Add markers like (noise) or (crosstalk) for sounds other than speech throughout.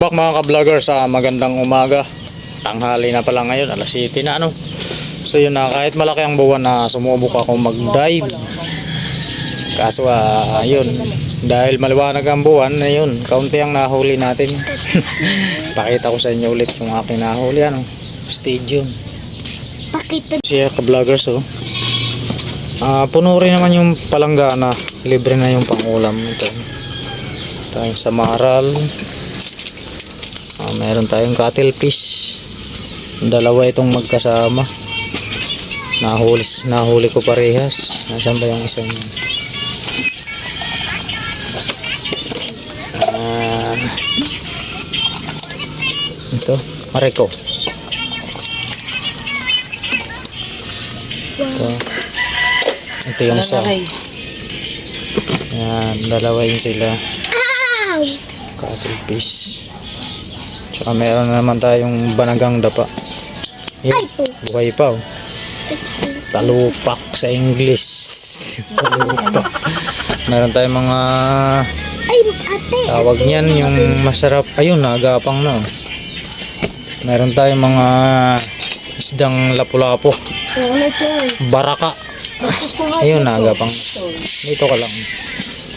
Bak mga ka-vlogger sa magandang umaga. Tanghali na pala ngayon, alas 7 na ano. So yun na, kahit malaki ang buwan na sumubok ako mag-dive. Kaso ah, yun, dahil maliwanag ang buwan, na yun, kaunti ang nahuli natin. (laughs) Pakita ko sa inyo ulit yung aking nahuli, ano, stadium. Pakita Siya ka-vloggers oh. Ah, puno rin naman yung palanggana, libre na yung pangulam ito. Tayong samaral. Meron tayong cuttlefish. Dalawa itong magkasama. Nahuli, nahuli ko parehas. Nasaan ba yung isang yun? Ah, ito, Mareko. Ito. Ito yung isa. Yan, dalawa yun sila. Cuttlefish. Tsaka meron na naman tayong banagang dapa. Yun, buhay pa oh. Talupak sa English. (laughs) Talupak. Meron tayong mga Ay, ate. tawag niyan yung masarap. Ayun, nagapang na. oh. Meron tayong mga isdang lapu-lapo. Baraka. Ayun, nagapang. Dito ka lang.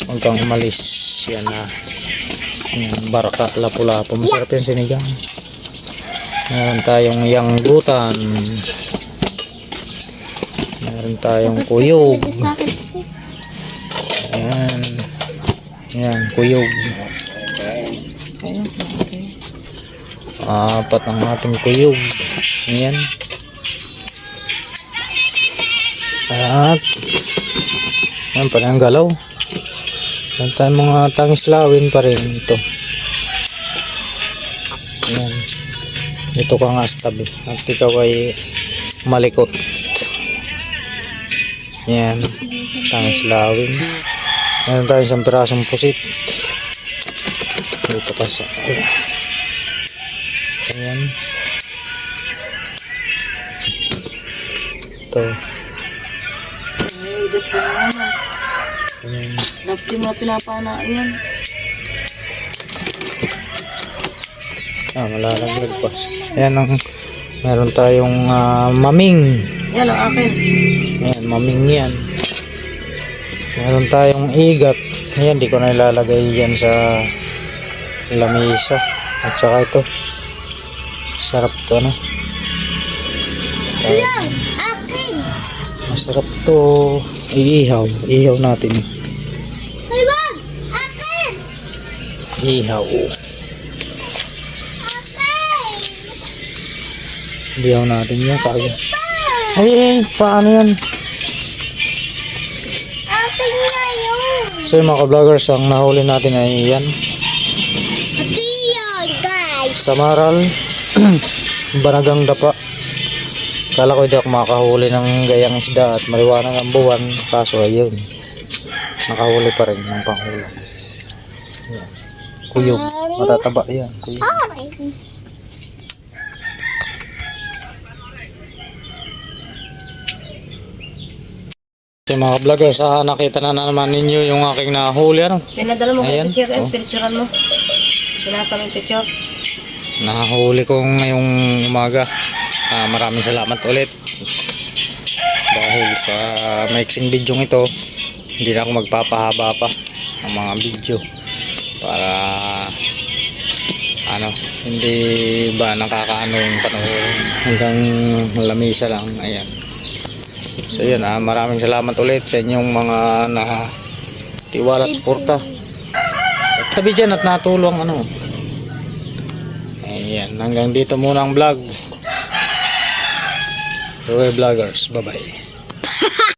Huwag kang umalis. Yan na. Yan, baraka, lapu-lapo. Masarap yung sinigang. Meron tayong yanggutan. Meron tayong kuyog. Ayan. Ayan, kuyog. Apat ang ating kuyog. Ayan. At Ayan pa ang galaw. Ayan tayong mga tangis lawin pa rin ito. Ayan. Dito ka nga sa tabi. At ikaw ay malikot. Ayan. Tangis lawin. Meron tayo isang pirasong pusit. Dito ka sa... Ayan. Ito. Ayan. Dapat mo pinapana yan. Ah, malalaglag pa. Ayan ang... Meron tayong ah, maming. Yan ang akin. Ayan, maming yan. Meron tayong igat. Ayan, di ko na ilalagay yan sa lamisa. At saka ito. Sarap to, ano? Yan, akin. Masarap to. Iihaw. Iihaw natin. Ay, wag. Akin. Iihaw. Akin. Iihaw natin yan. Kaya. Ay, ay, paano yan? Akin nga yun. So yung mga ka-vloggers, ang nahuli natin ay yan. Ate yan, guys. Samaral. (clears throat) Banagang dapa. Kala ko hindi ako makahuli ng gayang isda at maliwanag ang buwan. Kaso ayun. Nakahuli pa rin ng panghuli. Yan. Kuyog. Matataba yan. Kuyog. So mga vloggers, ah, nakita na, naman ninyo yung aking nahuli. Ano? Pinadala mo Ayan. kay picture, Oh. eh, picturean mo. Sinasa mo yung picture. Nahuli ko ngayong umaga. Ah, maraming salamat ulit. Dahil sa mixing video ito, hindi na ako magpapahaba pa ng mga video para ano, hindi ba nakakaano yung panahon hanggang lamisa lang. Ayan. So yun ah, maraming salamat ulit sa inyong mga na tiwala at suporta. Tabi dyan at natulong ano. Ayan, hanggang dito muna ang vlog. Roy Vloggers. Bye-bye. (laughs)